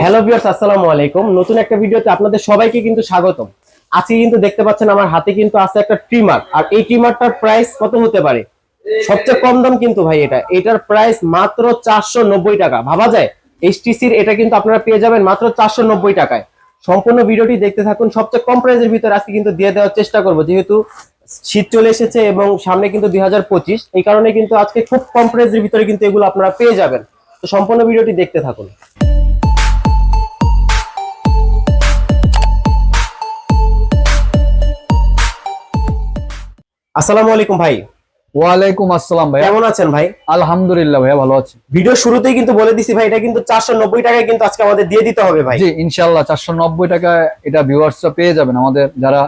Hello viewers আসসালামু আলাইকুম। নতুন একটা ভিডিওতে আপনাদের সবাইকে কিন্তু স্বাগতম। আজকে কিন্তু দেখতে পাচ্ছেন আমার হাতে কিন্তু আছে একটা ট্রিমার আর এই ট্রিমারটার প্রাইস কত হতে পারে? সবচেয়ে কম দাম কিন্তু ভাই এটা। এটার প্রাইস মাত্র চারশো নব্বই টাকা। ভাবা যায়? এইচটিসির এটা কিন্তু আপনারা পেয়ে যাবেন মাত্র চারশো নব্বই টাকায়। সম্পূর্ণ ভিডিওটি দেখতে থাকুন। সবচেয়ে কম প্রাইসের ভিতরে আজকে কিন্তু দিয়ে দেওয়ার চেষ্টা করব। যেহেতু শীত চলে এসেছে এবং সামনে কিন্তু দুই হাজার পঁচিশ, এই কারণে কিন্তু আজকে খুব কম প্রাইসের ভিতরে কিন্তু এগুলো আপনারা পেয়ে যাবেন। তো সম্পূর্ণ ভিডিওটি দেখতে থাকুন। আসসালামু আলাইকুম ভাই। ওয়ালাইকুম আসসালাম ভাইয়া। কেমন আছেন ভাই? আলহামদুলিল্লাহ ভাইয়া ভালো আছি। ভিডিও শুরুতেই কিন্তু বলে দিছি ভাই এটা কিন্তু চারশো নব্বই টাকায় কিন্তু আজকে আমাদের দিয়ে দিতে হবে ভাই। জি ইনশাল্লাহ চারশো নব্বই টাকায় এটা ভিউয়ার্সরা পেয়ে যাবেন। আমাদের যারা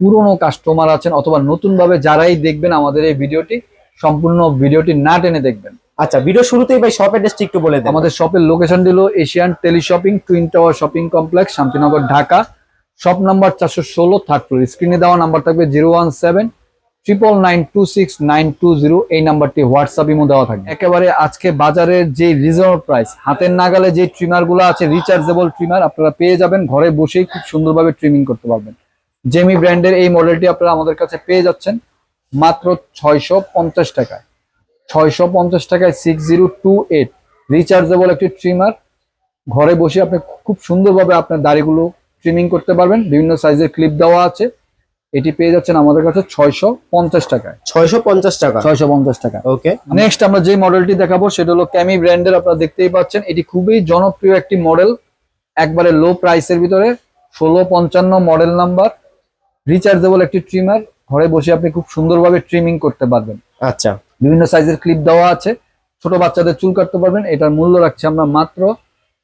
পুরনো কাস্টমার আছেন অথবা নতুন ভাবে যারাই দেখবেন আমাদের এই ভিডিওটি সম্পূর্ণ ভিডিওটি না টেনে দেখবেন। আচ্ছা ভিডিও শুরুতেই ভাই শপ অ্যাড্রেসটি একটু বলে দেন। আমাদের শপের লোকেশন দিল Asian tele shopping twin tower shopping complex Shantinagar Dhaka. Shop number চারশো ষোলো থার্ড ফ্লোর স্ক্রিনে দেওয়া নাম্বার থাকবে zero one seven triple nine two six nine two zero এই নাম্বারটি হোয়াটসঅ্যাপ ইমো দেওয়া থাকবে। একেবারে আজকে বাজারের যে রিজনেবল প্রাইস হাতের নাগালে যে ট্রিমারগুলো আছে রিচার্জেবল ট্রিমার আপনারা পেয়ে যাবেন। ঘরে বসেই খুব সুন্দরভাবে ট্রিমিং করতে পারবেন। জেমি ব্র্যান্ডের এই মডেলটি আপনারা আমাদের কাছে পেয়ে যাচ্ছেন। মাত্র ছয়শো পঞ্চাশ টাকায়। ছয়শো পঞ্চাশ টাকায় six zero two eight rechargeable একটি ট্রিমার ঘরে বসে আপনি খুব সুন্দরভাবে আপনার দাড়িগুলো ট্রিমিং করতে পারবেন। বিভিন্ন সাইজের ক্লিপ দেওয়া আছে। এটি পেয়ে যাচ্ছেন আমাদের কাছে ছয়শো পঞ্চাশ টাকায়। ছয়শো পঞ্চাশ টাকা। ছয়শো পঞ্চাশ টাকা। ওকে নেক্সট আমরা যে মডেলটি দেখাবো সেটা হলো ক্যামি ব্র্যান্ডের আপনারা দেখতেই পাচ্ছেন। এটি খুবই জনপ্রিয় একটি মডেল একবারে লো প্রাইসের ভিতরে ষোলো পঞ্চান্ন মডেল নাম্বার রিচার্জেবল একটি ট্রিমার ঘরে বসে আপনি খুব সুন্দরভাবে ট্রিমিং করতে পারবেন। আচ্ছা। বিভিন্ন সাইজের ক্লিপ দেওয়া আছে। ছোট বাচ্চাদের চুল কাটতে পারবেন। এটার মূল্য রাখছি আমরা মাত্র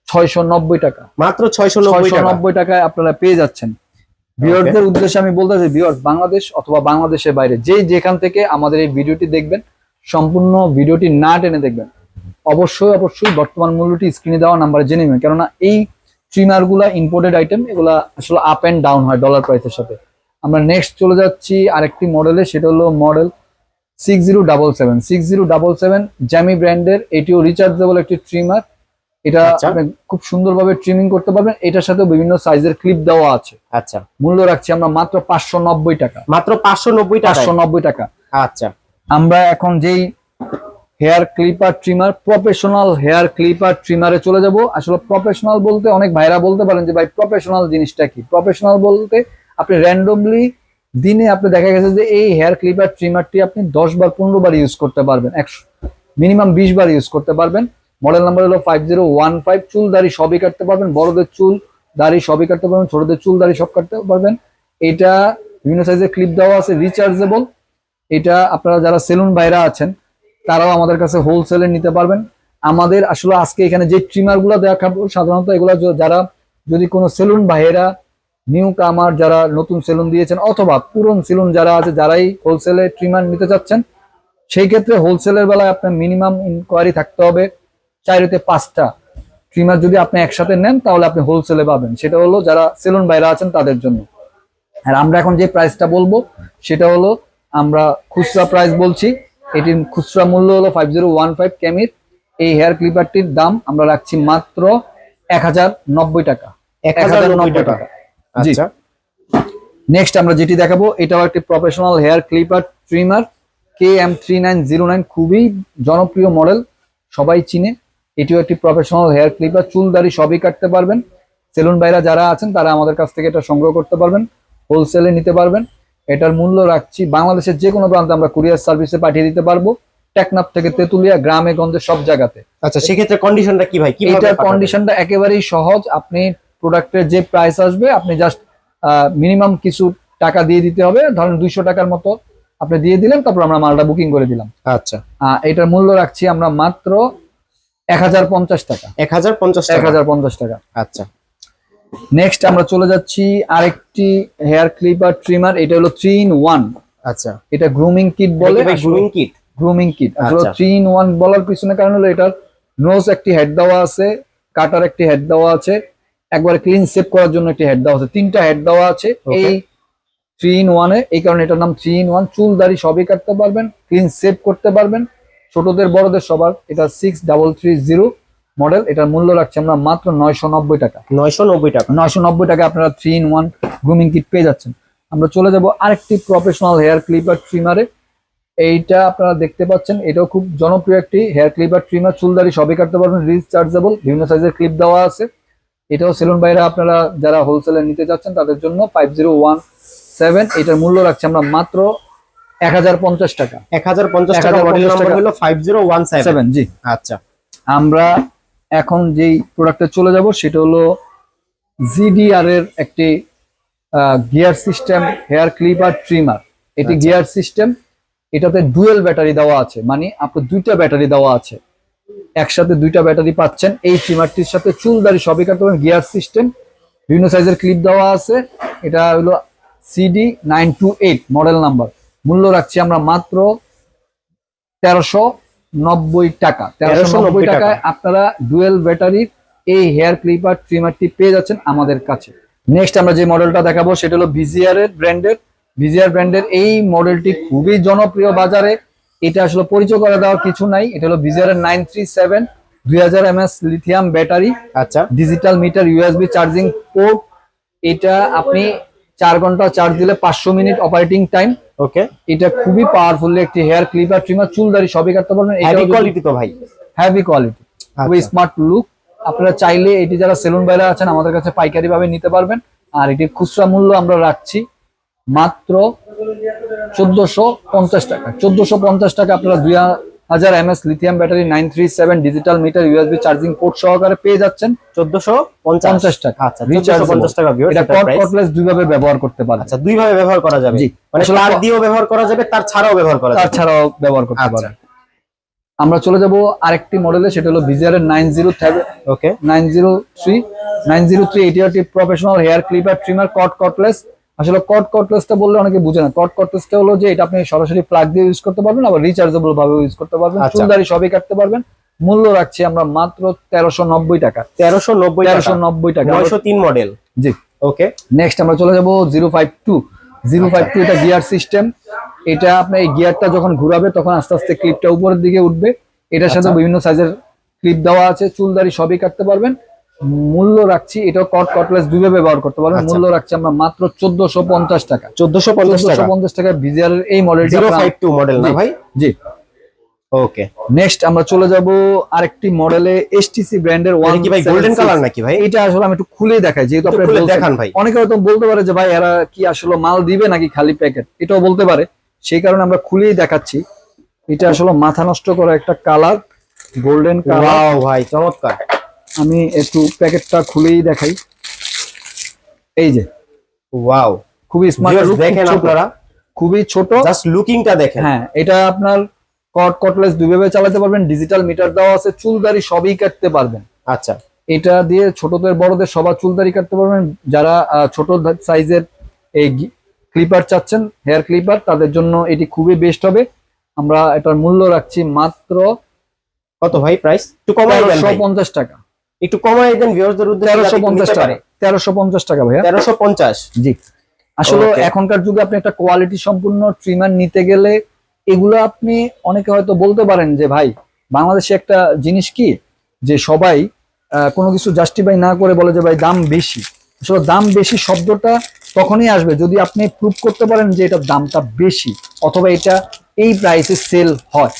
ছয়শো নব্বই টাকা। মাত্র ছয়শো টাকা। নব্বই টাকায় আপনারা পেয়ে যাচ্ছেন। ভিউয়ারদের উদ্দেশ্যে আমি বলতে চাই ভিউয়ার্স বাংলাদেশ অথবা বাংলাদেশের বাইরে যে যেখান থেকে আমাদের এই ভিডিওটি দেখবেন সম্পূর্ণ ভিডিওটি না টেনে দেখবেন অবশ্যই অবশ্যই বর্তমান মূল্যটি স্ক্রিনে দেওয়া নাম্বারে জেনে নেবেন। কেননা এই ট্রিমারগুলা ইম্পোর্টেড আইটেম এগুলা আসলে আপ এন্ড ডাউন হয় ডলার প্রাইসের সাথে। আমরা নেক্সট চলে যাচ্ছি আরেকটি মডেলে সেটা হলো model six zero double seven six zero double seven Jamie ব্র্যান্ডের এটিও রিচার্জেবল একটি ট্রিমার এটা আচ্ছা। আপনি খুব সুন্দরভাবে ট্রিমিং করতে পারবেন। এটার সাথে বিভিন্ন সাইজের ক্লিপ দেওয়া আছে। আচ্ছা। মূল্য রাখছি আমরা মাত্র পাঁচশো নব্বই টাকা। মাত্র পাঁচশো নব্বই টাকা পাঁচশো নব্বই টাকা। আচ্ছা। আমরা এখন যেই hair clipper trimmer professional hair clipper ট্রিমারে চলে যাব। আসলে প্রফেশনাল বলতে অনেক ভাইরা বলতে পারেন যে ভাই প্রফেশনাল জিনিসটা কি? প্রফেশনাল বলতে আপনি র্যান্ডমলি দিনে আপনি দেখা গেছে যে এই হেয়ার ক্লিপার ট্রিমারটি আপনি দশ বার পনেরো বার ইউজ করতে পারবেন। একশো মিনিমাম বিশ বার ইউজ করতে পারবেন। মডেল নাম্বার হলো ফাইভ জিরো ওয়ান ফাইভ চুল, দাড়ি সবই কাটতে পারবেন। বড়দের চুল, দাড়ি সবই কাটতে পারবেন। ছোটদের চুল, দাড়ি সব কাটতে পারবেন। এটা বিভিন্ন সাইজের ক্লিপ দেওয়া আছে রিচার্জেবল এটা আপনারা যারা সেলুন বাইরা আছেন, তারাও আমাদের কাছে হোলসেলে নিতে পারবেন। আমাদের আসলে আজকে এখানে যে ট্রিমারগুলো দেখাবো, সাধারণত এগুলো যারা যদি কোনো সেলুন ভাইয়েরা নিউ কামার যারা নতুন সেলুন দিয়েছেন, অথবা পুরন সেলুন যারা আছে, যারাই হোলসেলে ট্রিমার নিতে চাচ্ছেন, সেই ক্ষেত্রে হোলসেলের বেলায় আপনার মিনিমাম ইনকোয়ারি থাকতে হবে। চাইতে পাঁচটা ট্রিমার যদি আপনি একসাথে নেন তাহলে আপনি হোলসেলে পাবেন। সেটা হলো যারা সেলুন বাইরে আছেন তাদের জন্য। আর আমরা এখন যে প্রাইসটা বলব সেটা হলো আমরা খুচরা প্রাইস বলছি। এটির খুচরা মূল্য হলো ফাইভ জিরো ওয়ান ফাইভ ক্যামির। এই হেয়ার ক্লিপারটির দাম আমরা রাখছি মাত্র এক হাজার নব্বই টাকা। এক হাজার নব্বই টাকা। জি। আচ্ছা। নেক্সট আমরা যেটি দেখাবো এটাও একটি professional hair clipper trimmer K M three nine zero nine খুবই জনপ্রিয় মডেল সবাই চিনে। এটিও একটি প্রফেশনাল হেয়ার ক্লিপার চুল দাড়ি সবই কাটতে পারবেন। সেলুন ভাইরা যারা আছেন তারা আমাদের কাছ থেকে এটা সংগ্রহ করতে পারবেন হোলসেলে নিতে পারবেন। এটার মূল্য রাখছি বাংলাদেশের যে কোনো প্রান্তে আমরা কুরিয়ার সার্ভিসে পাঠিয়ে দিতে পারব। টেকনাফ থেকে তেতুলিয়া গ্রামে গঞ্জে সব জায়গাতে। আচ্ছা সেক্ষেত্রে কন্ডিশনটা কি ভাই? এটার কন্ডিশনটা একেবারেই সহজ। আপনি প্রোডাক্টের যে প্রাইস আসবে আপনি জাস্ট মিনিমাম কিছু টাকা দিয়ে দিতে হবে। ধরেন দুইশো টাকার মতো আপনি দিয়ে দিলেন তারপর আমরা মালটা বুকিং করে দিলাম। আচ্ছা। আহ, এটার মূল্য রাখছি আমরা মাত্র এক হাজার পঞ্চাশ টাকা। টাকা। আচ্ছা। নেক্সট আমরা চলে যাচ্ছি আরেকটি হেয়ার ক্লিপার ট্রিমার এটা হলো ইন আচ্ছা। এটা গ্রুমিং কিট বলে। গ্রুমিং কিট গ্রুমিং কিট আসলে আচ্ছা। ইন বলার পিছনে কারণ হলো এটার নোজ একটি হেড দেওয়া আছে কাটার একটি হেড দেওয়া আছে। একবার ক্লিন সেভ করার জন্য একটি হেড দেওয়া আছে। তিনটা হেড দেওয়া আছে। এই থ্রি ইন ওয়ানে এই কারণে এটার নাম থ্রি ইন ওয়ান চুল দাড়ি সবই কাটতে পারবেন ক্লিন সেভ করতে পারবেন। ছোটদের বড়দের সবার। এটা six double three zero model এটার মূল্য রাখছি আমরা মাত্র নয়শো নব্বই টাকা। নয়শো নব্বই টাকা। নয়শো নব্বই টাকা আপনারা three in one grooming kit পেয়ে যাচ্ছেন। আমরা চলে যাব আরেকটি প্রফেশনাল হেয়ার ক্লিপার ট্রিমারে এইটা আপনারা দেখতে পাচ্ছেন এটাও খুব জনপ্রিয় একটি হেয়ার ক্লিপার ট্রিমার চুলদারি সবই কাটতে পারবেন রিচার্জেবল বিভিন্ন সাইজের ক্লিপ দেওয়া আছে। এটাও সেলুন বাইরে আপনারা যারা হোলসেলে নিতে যাচ্ছেন তাদের জন্য ফাইভ জিরো ওয়ান সেভেন এটার মূল্য রাখছি আমরা মাত্র এক হাজার পঞ্চাশ টাকা। এক হাজার পঞ্চাশ টাকা মডেল নাম্বার হলো five zero one seven seven G. আচ্ছা। আমরা এখন যেই প্রোডাক্টে চলে যাব সেটা হলো জিডিআর এর একটি gear system hair clipper trimmer এটি আচ্ছা। গিয়ার সিস্টেম এটাতে ডুয়েল ব্যাটারি দেওয়া আছে। মানে আপনার দুইটা ব্যাটারি দেওয়া আছে। একসাথে দুইটা ব্যাটারি পাচ্ছেন। এই ট্রিমারটির সাথে চুলদারি সবই কাটতে পারেন গিয়ার সিস্টেম বিভিন্ন সাইজের ক্লিপ দেওয়া আছে। এটা হলো CD nine two eight model number মূল্য রাখছি আমরা মাত্র তেরোশো নব্বই টাকা। তেরোশো নব্বই 1390 টাকা। টাকায় আপনারা ডুয়েল ব্যাটারির এই হেয়ার ক্লিপার ট্রিমারটি পেয়ে যাচ্ছেন আমাদের কাছে। নেক্সট আমরা যে মডেলটা দেখাবো সেটা হলো ভিজিআর এর ব্র্যান্ডের। ভিজিআর ব্র্যান্ডের এই মডেলটি খুবই জনপ্রিয় বাজারে। এটা আসলে পরিচয় করে দেওয়ার কিছু নাই। এটা হলো ভিজিআর এর নাইন থ্রি সেভেন দুই হাজার এমএস লিথিয়াম ব্যাটারি। আচ্ছা। Digital meter USB charging port এটা আপনি চার ঘণ্টা চার্জ দিলে পাঁচশো মিনিট অপারেটিং টাইম ওকে এটা খুবই পাওয়ারফুল একটি হেয়ার ক্লিপার ট্রিমার চুলদারি সবই কাটতে পারবেন। হেভি কোয়ালিটি তো ভাই। হেভি কোয়ালিটি খুবই আচ্ছা। স্মার্ট লুক আপনারা চাইলে এটি যারা সেলুন বাইরে আছেন আমাদের কাছে পাইকারি ভাবে নিতে পারবেন। আর এটির খুচরা মূল্য আমরা রাখছি মাত্র চোদ্দশো পঞ্চাশ টাকা। চোদ্দশো পঞ্চাশ টাকা আপনারা দুই হাজার হাজার MS lithium battery nine three seven digital meter USB charging port সহকারে পেয়ে যাচ্ছেন। চোদ্দশো পঞ্চাশ। টাকা আচ্ছা পঞ্চাশ টাকা এটা দুইভাবে ব্যবহার করতে পারেন আচ্ছা দুই ভাবে ব্যবহার করা যাবে। মানে তার দিয়েও ব্যবহার করা যাবে তার ছাড়াও ব্যবহার করা তার ছাড়াও ব্যবহার করতে আচ্ছা। পারেন আমরা চলে যাব আরেকটি মডেলে সেটা হলো ভিজিআর এর nine zero okay nine zero three nine zero three এটি professional hair clipper trimmer cord cordless আসলে কট কটলেসটা বললে অনেকে বুঝে না। কট কটলেসটা হলো যে এটা আপনি সরাসরি প্লাগ দিয়ে ইউজ করতে পারবেন আবার রিচার্জেবল ভাবে ইউজ করতে পারবেন। আচ্ছা। চুলদারি সবই কাটতে পারবেন। মূল্য রাখছি আমরা মাত্র তেরোশো নব্বই টাকা। তেরোশো নব্বই তেরোশো নব্বই টাকা। নয়শো তিন মডেল জি। ওকে নেক্সট আমরা চলে যাব zero five two zero five two এটা গিয়ার সিস্টেম এটা আপনার এই গিয়ারটা যখন ঘুরাবে তখন আস্তে আস্তে ক্লিপটা উপরের দিকে উঠবে। এটার সাথে আচ্ছা। বিভিন্ন সাইজের ক্লিপ দেওয়া আছে। চুলদারি সবই কাটতে পারবেন। মূল্য রাখছি এটা কট কটলেস দুইভাবে ব্যবহার করতে পারবেন। আচ্ছা। মূল্য রাখছি আমরা মাত্র চোদ্দশো পঞ্চাশ টাকা। চোদ্দশো পঞ্চাশ চোদ্দশো টাকা পঞ্চাশ টাকা ভিজিআর এই মডেলটি জিরো ফাইভ টু মডেল না ভাই? জি। ওকে নেক্সট আমরা চলে যাব আরেকটি মডেলে এসটিসি ব্র্যান্ডের ওয়ান কি ভাই গোল্ডেন কালার নাকি ভাই? এটা আসলে আমি একটু খুলে দেখাই যেহেতু আপনি দেখান ভাই। অনেকে হয়তো বলতে পারে যে ভাই এরা কি আসলে মাল দিবে নাকি খালি প্যাকেট এটাও বলতে পারে। সেই কারণে আমরা খুলেই দেখাচ্ছি। এটা আসলে মাথা নষ্ট করা একটা কালার গোল্ডেন কালার ভাই চমৎকার। আমি একটু প্যাকেটটা খুলেই দেখাই। এই যে ওয়াও খুবই স্মার্ট দেখেন আপনারা। খুবই ছোট। জাস্ট লুকিংটা দেখেন। হ্যাঁ এটা আপনার কট কটলেস দুইভাবে চালাতে পারবেন ডিজিটাল মিটার দেওয়া আছে চুলদারি সবই কাটতে পারবেন। আচ্ছা। এটা দিয়ে ছোটদের বড়দের সবার চুলদারি কাটতে পারবেন। যারা ছোট সাইজের এই ক্লিপার চাচ্ছেন হেয়ার ক্লিপার তাদের জন্য এটি খুবই বেস্ট হবে। আমরা এটার মূল্য রাখছি মাত্র কত ভাই প্রাইস একটু কমাই দেন তেরোশো ভাই। পঞ্চাশ টাকা। একটু কমাই দেন ভিউয়ারদের উদ্দেশ্যে তেরোশো পঞ্চাশ টাকা। তেরোশো পঞ্চাশ টাকা ভাইয়া। তেরোশো পঞ্চাশ। জি। আসলে এখনকার যুগে আপনি একটা কোয়ালিটি সম্পূর্ণ ট্রিমার নিতে গেলে এগুলো আপনি অনেকে হয়তো বলতে পারেন যে ভাই বাংলাদেশে একটা জিনিস কি? যে সবাই কোনো কিছু জাস্টিফাই না করে বলে যে ভাই দাম বেশি। আসলে দাম বেশি শব্দটা তখনই আসবে যদি আপনি প্রুভ করতে পারেন যে এটার দামটা বেশি। অথবা এটা এই প্রাইসে সেল হয়।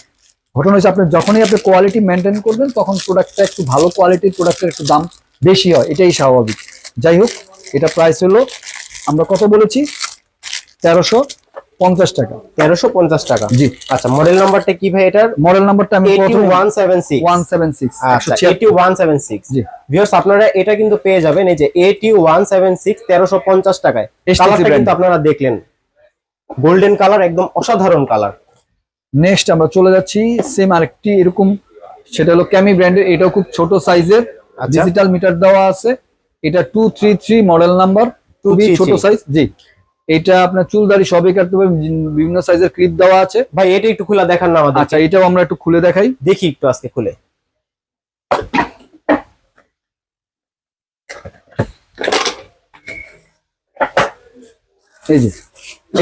ঘটনা হচ্ছে আপনি যখনই আপনি কোয়ালিটি মেনটেন করবেন তখন প্রোডাক্টটা একটু ভালো কোয়ালিটির প্রোডাক্টের একটু দাম বেশি হয় এটাই স্বাভাবিক। যাই হোক এটা প্রাইস হলো আমরা কত বলেছি? তেরোশো পঞ্চাশ টাকা। তেরোশো পঞ্চাশ টাকা। জি। আচ্ছা মডেল নাম্বারটা কি ভাই এটার? মডেল নাম্বারটা আমি eighty one seven six one seven six eighty one seven six G. আপনারা এটা কিন্তু পেয়ে যাবেন এই যে এইটি ওয়ান সেভেন সিক্স তেরোশো পঞ্চাশ টাকায়। কালারটা কিন্তু আপনারা দেখলেন। গোল্ডেন কালার একদম অসাধারণ কালার নেক্সট আমরা চলে যাচ্ছি সেম আরেকটি এরকম সেটা হলো ক্যামি ব্র্যান্ডের এটাও খুব ছোট সাইজের। ডিজিটাল মিটার দেওয়া আছে। এটা two three three model number খুবই 233 ছোট সাইজ জি। এটা আপনার চুলদারি সবই কাটতে পারবেন বিভিন্ন সাইজের ক্লিপ দেওয়া আছে। ভাই এটা একটু খোলা দেখান না আমাদের। আচ্ছা এটাও আমরা একটু খুলে দেখাই। দেখি একটু আজকে খুলে। এই যে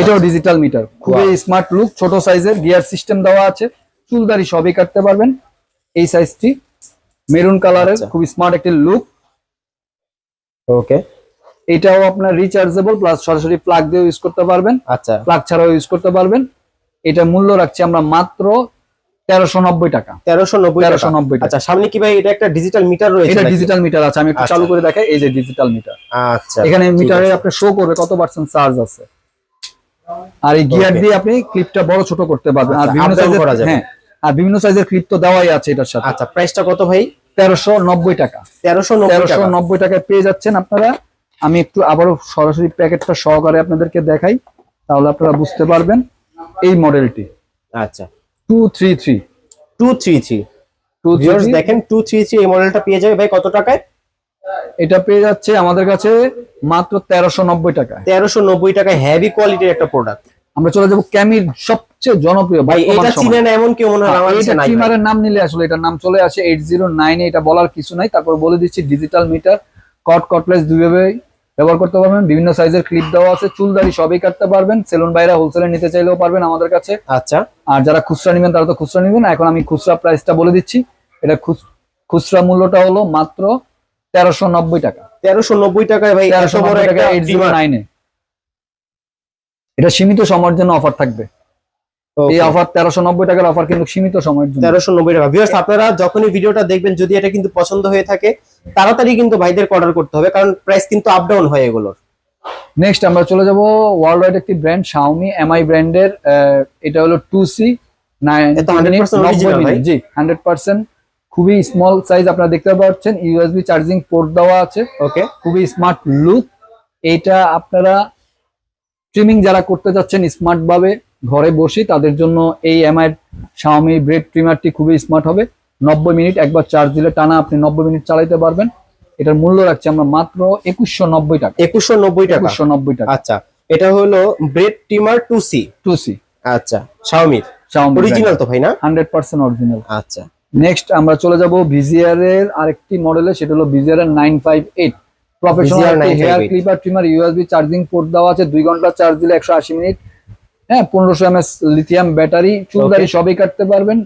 এটাও ডিজিটাল মিটার খুবই স্মার্ট লুক ছোট সাইজের গিয়ার সিস্টেম দেওয়া আছে। চুলদারি সবই কাটতে পারবেন। এই সাইজটি মেরুন কালারের আচ্ছা। খুব স্মার্ট একটি লুক ওকে এটাও আপনার রিচার্জেবল প্লাস সরাসরি প্লাগ দিয়ে ইউজ করতে পারবেন। আচ্ছা। প্লাগ ছাড়াও ইউজ করতে পারবেন। এটা মূল্য রাখছি আমরা মাত্র তেরোশো নব্বই টাকা। তেরোশো নব্বই তেরোশো নব্বই টাকা। আচ্ছা সামনে কি ভাই এটা একটা ডিজিটাল মিটার রয়েছে এটা ডিজিটাল মিটার আছে। আমি একটু আচ্ছা। চালু করে দেখাই এই যে ডিজিটাল মিটার আচ্ছা। এখানে মিটারে। আপনি শো করবে কত পার্সেন্ট চার্জ আছে। আর এই গিয়ার দিয়ে আপনি ক্লিপটা বড় ছোট করতে পারবেন। আর আচ্ছা, বিভিন্ন up down করা সাইজের যাবে। হ্যাঁ আর বিভিন্ন সাইজের ক্লিপ তো দেওয়াই আছে এটার সাথে। আচ্ছা প্রাইসটা কত ভাই? তেরোশো নব্বই টাকা। তেরোশো নব্বই তেরোশো টাকা নব্বই টাকায় পেয়ে যাচ্ছেন আপনারা। আমি একটু আবারো সরাসরি প্যাকেটটা সহকারে আপনাদেরকে দেখাই তাহলে আপনারা বুঝতে পারবেন এই মডেলটি। আচ্ছা। Two three three two three three two viewers দেখেন টু থ্রি থ্রি এই মডেলটা পেয়ে যাবে ভাই কত টাকায়? এটা পেয়ে যাচ্ছে আমাদের কাছে মাত্র তেরোশো নব্বই টাকা তেরোশো নব্বই টাকা হেভি কোয়ালিটির একটা প্রোডাক্ট আমরা চলে যাব ক্যামির সবচেয়ে জনপ্রিয় ভাই এটা সময়ে। চিনে না এমন কেউ মনে হয় হ্যাঁ, ভাই। ট্রিমারের নাম নিলে আসলে এটার নাম চলে আসে এইট জিরো নাইনে এটা বলার কিছু নাই। তারপর বলে দিচ্ছি ডিজিটাল মিটার কট কটলেস দুইভাবে ব্যবহার করতে পারবেন। বিভিন্ন সাইজের ক্লিপ দেওয়া আছে চুলদারি সবই কাটতে পারবেন। সেলুন বাইরে হোলসেলে নিতে চাইলেও পারবেন আমাদের কাছে। আচ্ছা। আর যারা খুচরা নেবেন তারা তো খুচরা নেবেন এখন আমি খুচরা প্রাইসটা বলে দিচ্ছি। এটা খুচ- খুচরা মূল্যটা হলো মাত্র তেরোশো নব্বই টাকা। তেরোশো নব্বই টাকায় ভাই তেরোশো বড় টাকা এইট জিরো নাইনে এটা সীমিত সময়ের জন্য অফার থাকবে। এই অফার তেরোশো নব্বই টাকার অফার কিন্তু সীমিত সময়ের জন্য। তেরোশো নব্বই টাকা। ভিউয়ার্স আপনারা যখনই ভিডিওটা দেখবেন যদি এটা কিন্তু পছন্দ হয়ে থাকে তাড়াতাড়ি কিন্তু ভাইদের অর্ডার করতে হবে কারণ প্রাইস কিন্তু আপ ডাউন হয় এগুলোর। নেক্সট আমরা চলে যাব ওয়ার্ল্ড ওয়াইড একটি ব্র্যান্ড শাওমি এমআই ব্র্যান্ডের এটা হলো টু সি এটা 100% জি হান্ড্রেড পার্সেন্ট খুবই স্মল সাইজ আপনারা দেখতে পাচ্ছেন ইউএসবি চার্জিং পোর্ট দেওয়া আছে। ওকে খুবই স্মার্ট লুক এইটা আপনারা স্ট্রিমিং যারা করতে যাচ্ছেন স্মার্ট ভাবে ঘরে বসে তাদের জন্য এই এমআই শাওমি ব্রেড ট্রিমারটি খুবই স্মার্ট হবে। নব্বই মিনিট একবার চার্জ দিলে টানা আপনি নব্বই মিনিট চালাতে পারবেন। এটার মূল্য রাখছি আমরা মাত্র একুশশো নব্বই টাকা। একুশশো নব্বই টাকা। একুশশো নব্বই টাকা। আচ্ছা এটা হলো beard trimmer two C two C আচ্ছা শাওমির শাওমি অরিজিনাল তো ভাই না? হান্ড্রেড পার্সেন্ট অরিজিনাল আচ্ছা। নেক্সট আমরা চলে যাব ভিজিআর এর আরেকটি মডেলে সেটা হলো ভিজিআর এর nine five eight professional VZR hair 958 clipper trimmer USB charging port দেওয়া আছে দুই ঘণ্টা চার্জ দিলে একশো আশি মিনিট। হ্যাঁ পনেরোশো এমএস লিথিয়াম ব্যাটারি চুলদারি সবই কাটতে পারবেন।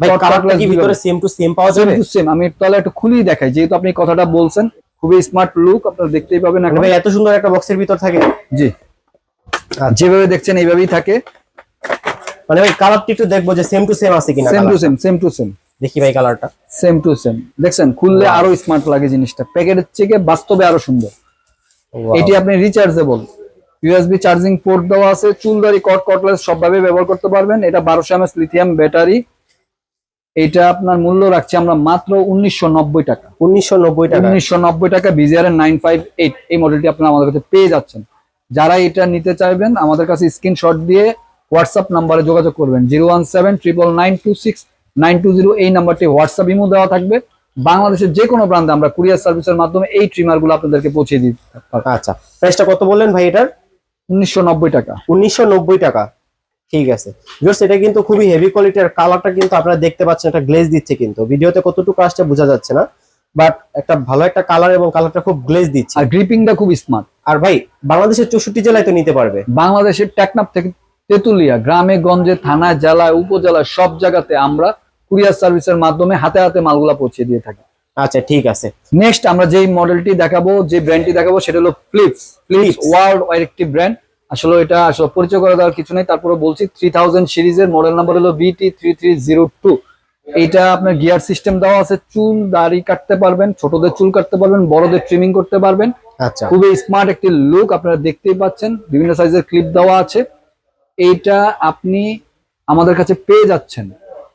ভিতরে সেম টু সেম পাওয়া সেম যাবে? টু সেম আমি তাহলে একটু খুলেই দেখাই যেহেতু আপনি কথাটা বলছেন খুবই স্মার্ট লুক আপনারা দেখতেই পাবেন মানে এখন। ভাই এত সুন্দর একটা বক্সের ভিতর থাকে। জি। আচ্ছা। যেভাবে দেখছেন এইভাবেই থাকে। মানে ভাই কালারটি একটু দেখব যে সেম টু সেম আছে কিনা same to. Same same to same দেখি ভাই কালারটা সেম টু সেম দেখছেন খুললে আরও স্মার্ট লাগে জিনিসটা। প্যাকেটের থেকে বাস্তবে আরও সুন্দর। এটি আপনি রিচার্জেবল ইউএসবি চার্জিং পোর্ট দেওয়া আছে চুলদারি কট কটলেস সবভাবে ব্যবহার করতে পারবেন। এটা বারোশো এমএস লিথিয়াম ব্যাটারি এটা আপনার মূল্য রাখছি আমরা মাত্র উনিশশো নব্বই টাকা। উনিশশো নব্বই টাকা উনিশশো নব্বই টাকা বিজিআর নাইন ফাইভ এইট এই মডেলটি আপনারা আমাদের কাছে পেয়ে যাচ্ছেন। যারা এটা নিতে চাইবেন আমাদের কাছে স্ক্রিনশট দিয়ে হোয়াটসঅ্যাপ নাম্বারে যোগাযোগ করবেন। Zero one seven triple nine two six nine two zero এই নাম্বারটি হোয়াটসঅ্যাপ ইমো দেওয়া থাকবে। বাংলাদেশের যে কোনো প্রান্তে আমরা কুরিয়ার সার্ভিসের মাধ্যমে এই ট্রিমারগুলো আপনাদেরকে পৌঁছে দিতে আচ্ছা প্রাইসটা কত বললেন ভাই এটার? উনিশশো নব্বই টাকা। উনিশশো নব্বই টাকা। ঠিক আছে। ভিউয়ার্স এটা কিন্তু খুবই হেভি কোয়ালিটির কালারটা কিন্তু আপনারা দেখতে পাচ্ছেন একটা গ্লেজ দিচ্ছে কিন্তু। ভিডিওতে কতটুকু আসছে বোঝা যাচ্ছে না। বাট একটা ভালো একটা কালার এবং কালারটা খুব গ্লেজ দিচ্ছে। আর গ্রিপিংটা খুব স্মার্ট আর ভাই বাংলাদেশের চৌষট্টি জেলায় তো নিতে পারবে। বাংলাদেশের টেকনাফ থেকে তেতুলিয়া গ্রামে গঞ্জে থানায় জেলায় উপজেলায় সব জায়গাতে আমরা কুরিয়ার সার্ভিসের মাধ্যমে হাতে হাতে মালগুলা পৌঁছে দিয়ে থাকি। আচ্ছা ঠিক আছে। নেক্সট আমরা যেই মডেলটি দেখাবো যে ব্র্যান্ডটি দেখাবো সেটা হলো ফ্লিপস ফ্লিপস। ওয়ার্ল্ড ওয়াইড একটি ব্র্যান্ড আসলে এটা আসলে পরিচয় করে দেওয়ার কিছু নেই তারপরে বলছি থ্রি থাউজেন্ড সিরিজের মডেল নাম্বার হলো BT three three zero two এইটা আপনার গিয়ার সিস্টেম দেওয়া আছে চুল দাড়ি কাটতে পারবেন ছোটদের চুল কাটতে পারবেন বড়দের ট্রিমিং করতে পারবেন। আচ্ছা। খুবই স্মার্ট একটি লুক আপনারা দেখতেই পাচ্ছেন বিভিন্ন সাইজের ক্লিপ দেওয়া আছে। এইটা আপনি আমাদের কাছে পেয়ে যাচ্ছেন।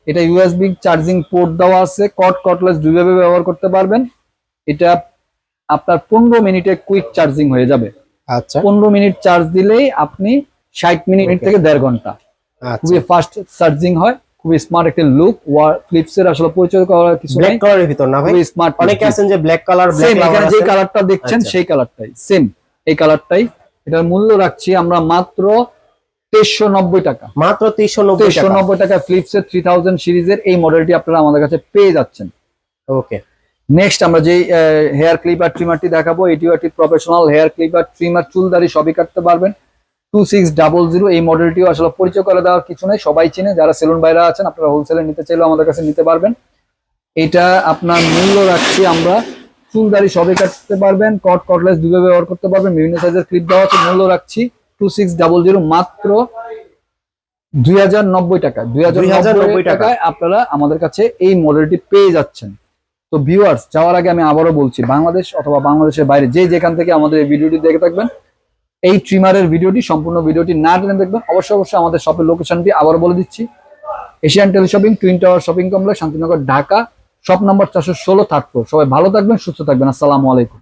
এটা ইউএসবি চার্জিং পোর্ট দেওয়া আছে কট কটলেস দুইভাবে ব্যবহার করতে পারবেন। এটা আপনার পনেরো মিনিটে কুইক চার্জিং হয়ে যাবে। আচ্ছা। পনেরো মিনিট চার্জ দিলেই আপনি ষাট মিনিট থেকে দেড় ঘণ্টা। আচ্ছা। খুবই ফাস্ট চার্জিং হয় খুবই স্মার্ট একটি লুক ফ্লিপস এর আসলে পরিচয় করার কিছু ব্ল্যাক কালারের ভিতর না ভাই? স্মার্ট অনেকে আছেন যে ব্ল্যাক কালার ব্ল্যাক এখানে যে কালারটা দেখছেন আচ্ছা। সেই কালারটাই সেম এই কালারটাই এটার মূল্য রাখছি আমরা মাত্র তেইশশো নব্বই টাকা। মাত্র নব্বই তেইশশো নব্বই টাকা ফ্লিপস এর থ্রি থাউজেন্ড সিরিজের এই মডেলটি আপনারা আমাদের কাছে পেয়ে যাচ্ছেন। ওকে। নেক্সট আমরা যে হেয়ার ক্লিপার ট্রিমারটি দেখাবো এটিও একটি প্রফেশনাল হেয়ার ট্রিমার চুলদারি সবই কাটতে পারবেন। টু সিক্স ডাবল জিরো এই মডেলটিও আসলে পরিচয় করে দেওয়ার কিছু নেই সবাই চিনে যারা সেলুন বাইরে আছেন আপনারা হোলসেলে নিতে চাইলেও আমাদের কাছে নিতে পারবেন। এটা আপনার মূল্য রাখছি আমরা চুল দাড়ি সবই কাটতে পারবেন কট কটলেস দুইভাবে ব্যবহার করতে পারবেন বিভিন্ন সাইজের ক্লিপ দেওয়া আছে মূল্য রাখছি। টু সিক্স ডাবল জিরো মাত্র দুই হাজার নব্বই টাকা। দুই হাজার 2090 নব্বই টাকায় আপনারা আমাদের কাছে এই মডেলটি পেয়ে যাচ্ছেন। তো ভিউয়ার্স যাওয়ার আগে আমি আবারও বলছি বাংলাদেশ অথবা বাংলাদেশের বাইরে যে যেখান থেকে আমাদের এই ভিডিওটি দেখে থাকবেন এই ট্রিমারের ভিডিওটি সম্পূর্ণ ভিডিওটি না টেনে দেখবেন অবশ্যই অবশ্যই আমাদের শপের লোকেশনটি আবার বলে দিচ্ছি। Asian tele shopping twin tower shopping complex Shantinagar Dhaka shop number চারশো ষোলো ফ্লোর সবাই ভালো থাকবেন সুস্থ থাকবেন। আসসালামু আলাইকুম।